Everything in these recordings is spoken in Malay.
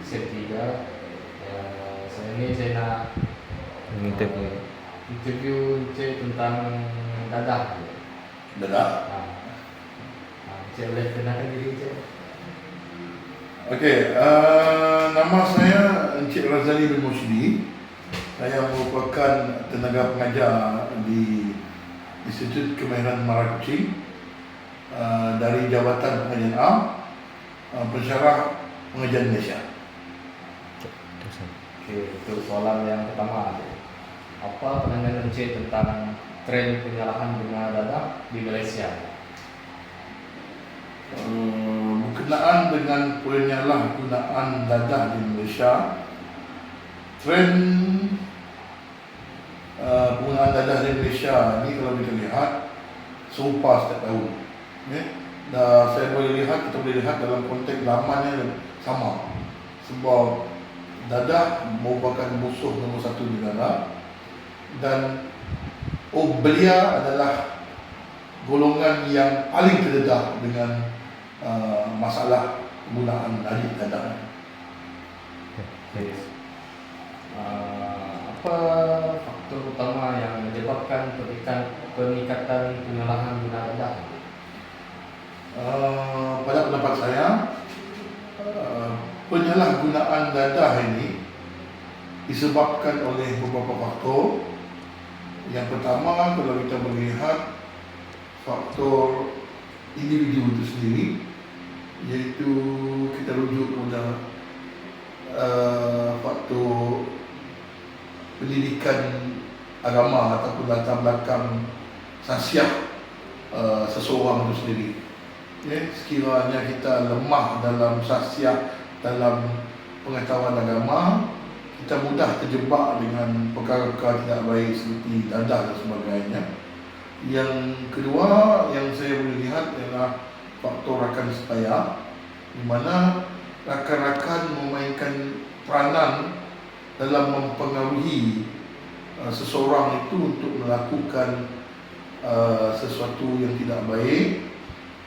3 ya, Saya ni saya nak Interview. uh, interview Encik tentang dadah Dadah. ha. Ha, Encik boleh kenalkan diri Encik Okey, uh, nama saya Encik Razali bin Musyidi. Saya merupakan tenaga pengajar di Institut Kemahiran Mara Kucing uh, dari Jabatan Pengajian Am, uh, Pensyarah Pengajian Malaysia. Okey, itu soalan yang pertama Apa pandangan Encik tentang tren penyalahan bunga dadah di Malaysia? Uh, berkenaan dengan penyalahgunaan dadah di Malaysia, trend uh, penggunaan dadah di Malaysia ni kalau kita lihat serupa setiap tahun. Okay? Dan saya boleh lihat, kita boleh lihat dalam konteks lamannya sama. Sebab dadah merupakan musuh nombor satu negara dan oh, belia adalah golongan yang paling terdedah dengan uh, masalah penggunaan adik dadah. Okey. Uh, apa faktor utama yang menyebabkan peningkatan peningkatan penyalahan guna dadah? Uh, pada pendapat saya, uh, penyalahgunaan dadah ini disebabkan oleh beberapa faktor. Yang pertama, kalau kita melihat faktor individu itu sendiri, iaitu kita rujuk kepada uh, faktor pendidikan agama ataupun latar belakang sasiah uh, seseorang itu sendiri. Ya, sekiranya kita lemah dalam sasiah, dalam pengetahuan agama, kita mudah terjebak dengan perkara-perkara tidak baik seperti dadah dan sebagainya. Yang kedua yang saya boleh lihat adalah faktor rakan supaya di mana rakan-rakan memainkan peranan dalam mempengaruhi uh, seseorang itu untuk melakukan uh, sesuatu yang tidak baik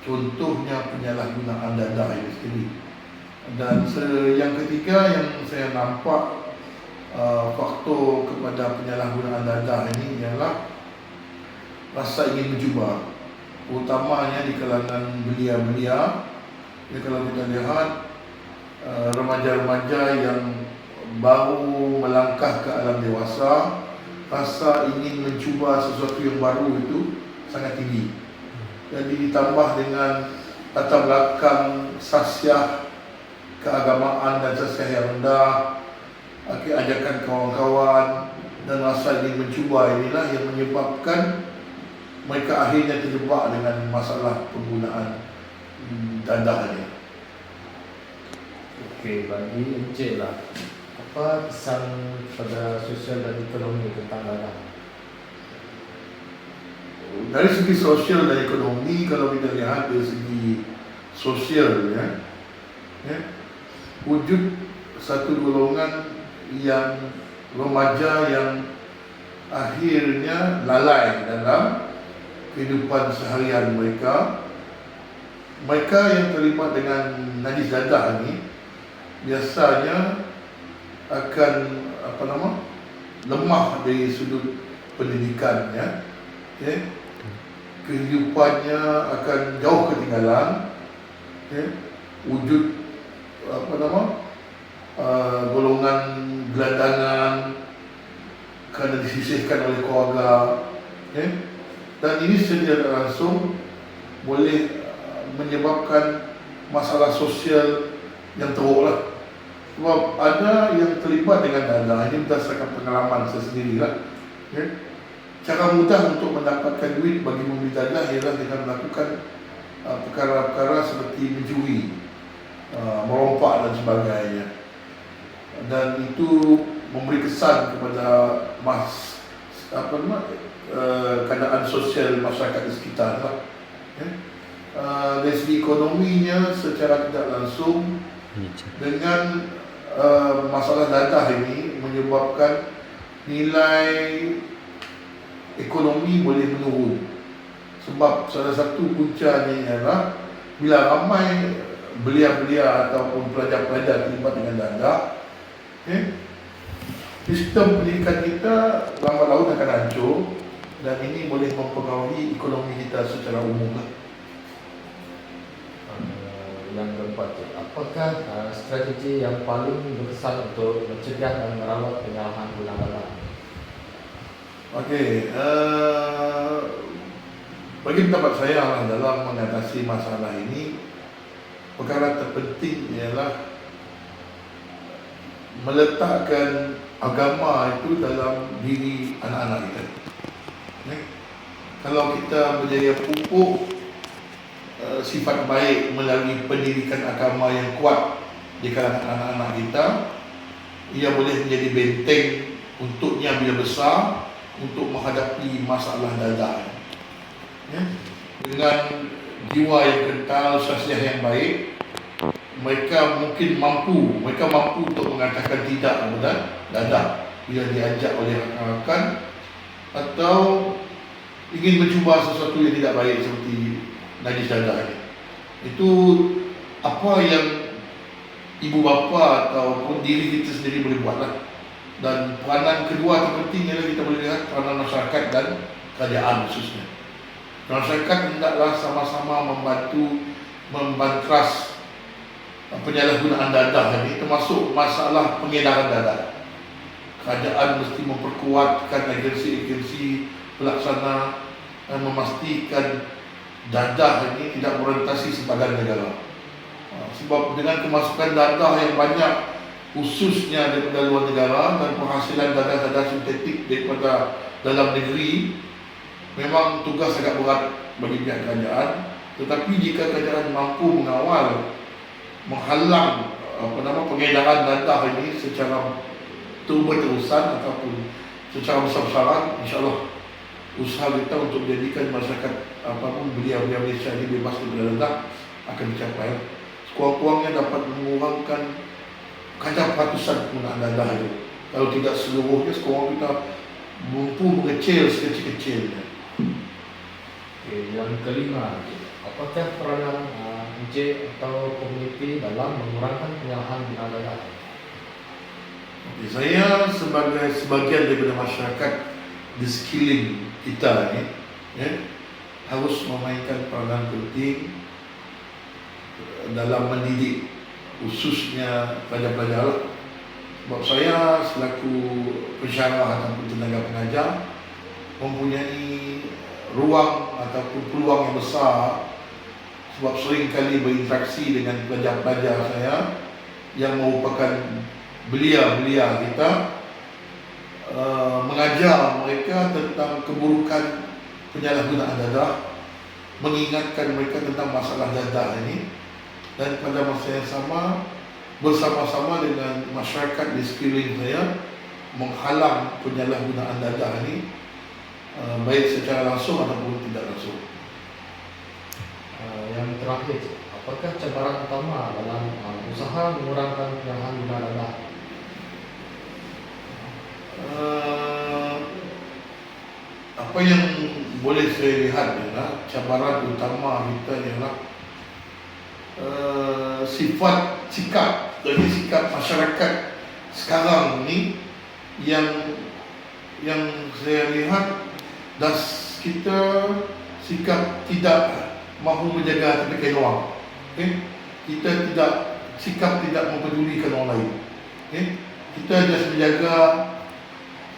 contohnya penyalahgunaan dadah itu sendiri dan yang ketiga yang saya nampak uh, faktor kepada penyalahgunaan dadah ini ialah rasa ingin mencuba utamanya di kalangan belia-belia ya, kalau kita lihat uh, remaja-remaja yang baru melangkah ke alam dewasa rasa ingin mencuba sesuatu yang baru itu sangat tinggi. Jadi ditambah dengan latar belakang sasiah keagamaan dan sasiah yang rendah okay, ajakan kawan-kawan dan rasa ingin mencuba inilah yang menyebabkan mereka akhirnya terjebak dengan masalah penggunaan hmm, dadah ini. Okey, bagi Encik lah Apa kesan pada sosial dan ekonomi tentang dadah? Dari segi sosial dan ekonomi kalau kita lihat dari segi sosial ya, ya wujud satu golongan yang remaja yang akhirnya lalai dalam kehidupan seharian mereka mereka yang terlibat dengan najis dadah ini biasanya akan apa nama lemah dari sudut pendidikan ya okay. kehidupannya akan jauh ketinggalan okay. wujud apa nama uh, golongan gelandangan kerana disisihkan oleh keluarga okay. dan ini secara langsung boleh uh, menyebabkan masalah sosial yang teruk lah sebab ada yang terlibat dengan dadah ini berdasarkan pengalaman saya sendiri lah okay. cara mudah untuk mendapatkan duit bagi membeli dadah ialah dengan melakukan uh, perkara-perkara seperti mencuri uh, merompak dan sebagainya dan itu memberi kesan kepada mas apa nama uh, keadaan sosial masyarakat di sekitar lah. Okay. Uh, dari segi ekonominya secara tidak langsung dengan uh, masalah dadah ini menyebabkan nilai ekonomi boleh menurun sebab salah satu puncanya ialah bila ramai belia-belia ataupun pelajar-pelajar terlibat dengan dadah, eh, sistem pendidikan kita lambat laun akan hancur dan ini boleh mempengaruhi ekonomi kita secara umum. lah. Uh, yang keempat, apakah uh, strategi yang paling berkesan untuk mencegah dan merawat penyalahan dana? Okey, uh, bagi pendapat saya lah dalam mengatasi masalah ini, perkara terpenting ialah meletakkan agama itu dalam diri anak-anak kita. Eh? Kalau kita berjaya pupuk uh, sifat baik melalui pendidikan agama yang kuat di kalangan anak-anak kita, ia boleh menjadi benteng untuknya bila besar untuk menghadapi masalah dadah. Ya? Dengan jiwa yang kental, sasiah yang baik, mereka mungkin mampu, mereka mampu untuk mengatakan tidak kepada dadah bila diajak oleh rakan-rakan atau ingin mencuba sesuatu yang tidak baik seperti najis dadah ini. Itu apa yang ibu bapa ataupun diri kita sendiri boleh buatlah. Dan peranan kedua terpenting ialah kita boleh lihat peranan masyarakat dan kerajaan khususnya. Masyarakat hendaklah sama-sama membantu membantras penyalahgunaan dadah ini termasuk masalah pengedaran dadah. Kerajaan mesti memperkuatkan agensi-agensi pelaksana dan memastikan dadah ini tidak merentasi sebagai negara. Ha, Sebab dengan kemasukan dadah yang banyak khususnya daripada luar negara dan penghasilan dadah-dadah sintetik daripada dalam negeri memang tugas agak berat bagi pihak kerajaan tetapi jika kerajaan mampu mengawal menghalang apa nama pengedaran dadah ini secara terus-terusan ataupun secara besar-besaran insyaallah usaha kita untuk menjadikan masyarakat apapun belia-belia Malaysia ini bebas daripada dadah akan dicapai. Sekurang-kurangnya dapat mengurangkan kadar peratusan penggunaan dadah itu kalau tidak seluruhnya sekurang kita mampu mengecil sekecil-kecilnya Okay, yang kelima, apakah peranan uh, atau komuniti dalam mengurangkan penyalahan guna dana? Okay, saya sebagai sebagian daripada masyarakat di sekeliling kita ni ya, harus memainkan peranan penting dalam mendidik khususnya pelajar-pelajar sebab saya selaku pensyarah ataupun tenaga pengajar mempunyai ruang ataupun peluang yang besar sebab sering kali berinteraksi dengan pelajar-pelajar saya yang merupakan belia-belia kita uh, mengajar mereka tentang keburukan penyalahgunaan dadah mengingatkan mereka tentang masalah dadah ini dan pada masa yang sama bersama-sama dengan masyarakat di sekeliling saya menghalang penyalahgunaan dadah ini baik secara langsung ataupun tidak langsung. Uh, yang terakhir, apakah cabaran utama dalam uh, usaha mengurangkan penyalahan guna dana? Uh, apa yang boleh saya lihat ialah cabaran utama kita ialah uh, sifat sikap jadi sikap masyarakat sekarang ni yang yang saya lihat das kita sikap tidak mahu menjaga kepentingan orang. Okay? Kita tidak sikap tidak mempedulikan orang lain. Okay? Kita just menjaga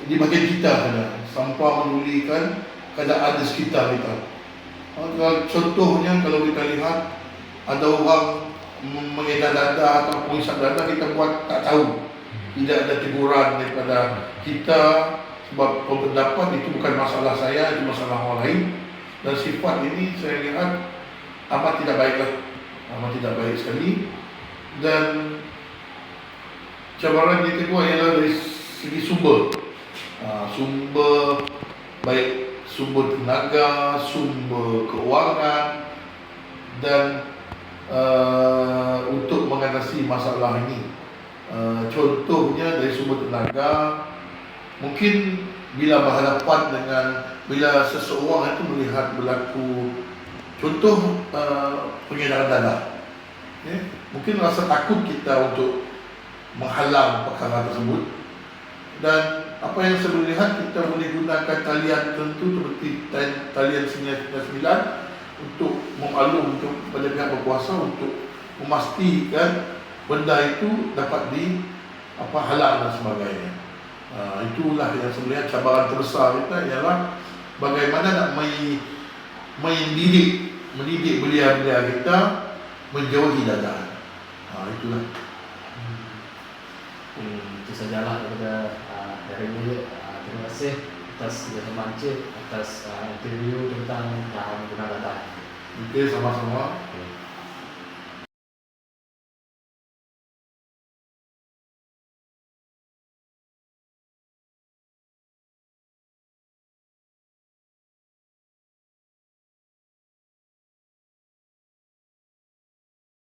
di bagian kita saja tanpa memedulikan keadaan di sekitar kita. Contohnya kalau kita lihat ada orang mengedar dada atau menghisap dada kita buat tak tahu. Tidak ada teguran daripada kita sebab pendapat itu bukan masalah saya, itu masalah orang lain. Dan sifat ini saya lihat amat tidak baiklah. Amat tidak baik sekali. Dan cabaran yang kedua ialah dari segi sumber. Ha, sumber baik sumber tenaga, sumber keuangan dan uh, untuk mengatasi masalah ini. Uh, contohnya dari sumber tenaga mungkin bila berhadapan dengan bila seseorang itu melihat berlaku Contoh uh, pengedaran dadah. Ya, mungkin rasa takut kita untuk menghalang perkara tersebut dan apa yang saya lihat kita boleh gunakan talian tertentu seperti tal- talian 99 untuk memaklum untuk pada pihak berkuasa untuk memastikan benda itu dapat di apa halang dan sebagainya. Uh, itulah yang lihat cabaran terbesar kita ialah bagaimana nak mai mendidik mendidik belia-belia kita menjauhi dadah. Ha, itulah. Hmm, itu sajalah daripada uh, dari mulut. Uh, terima kasih atas kerjasama Encik atas uh, interview tentang bahan guna data. Okey, sama-sama. Okay.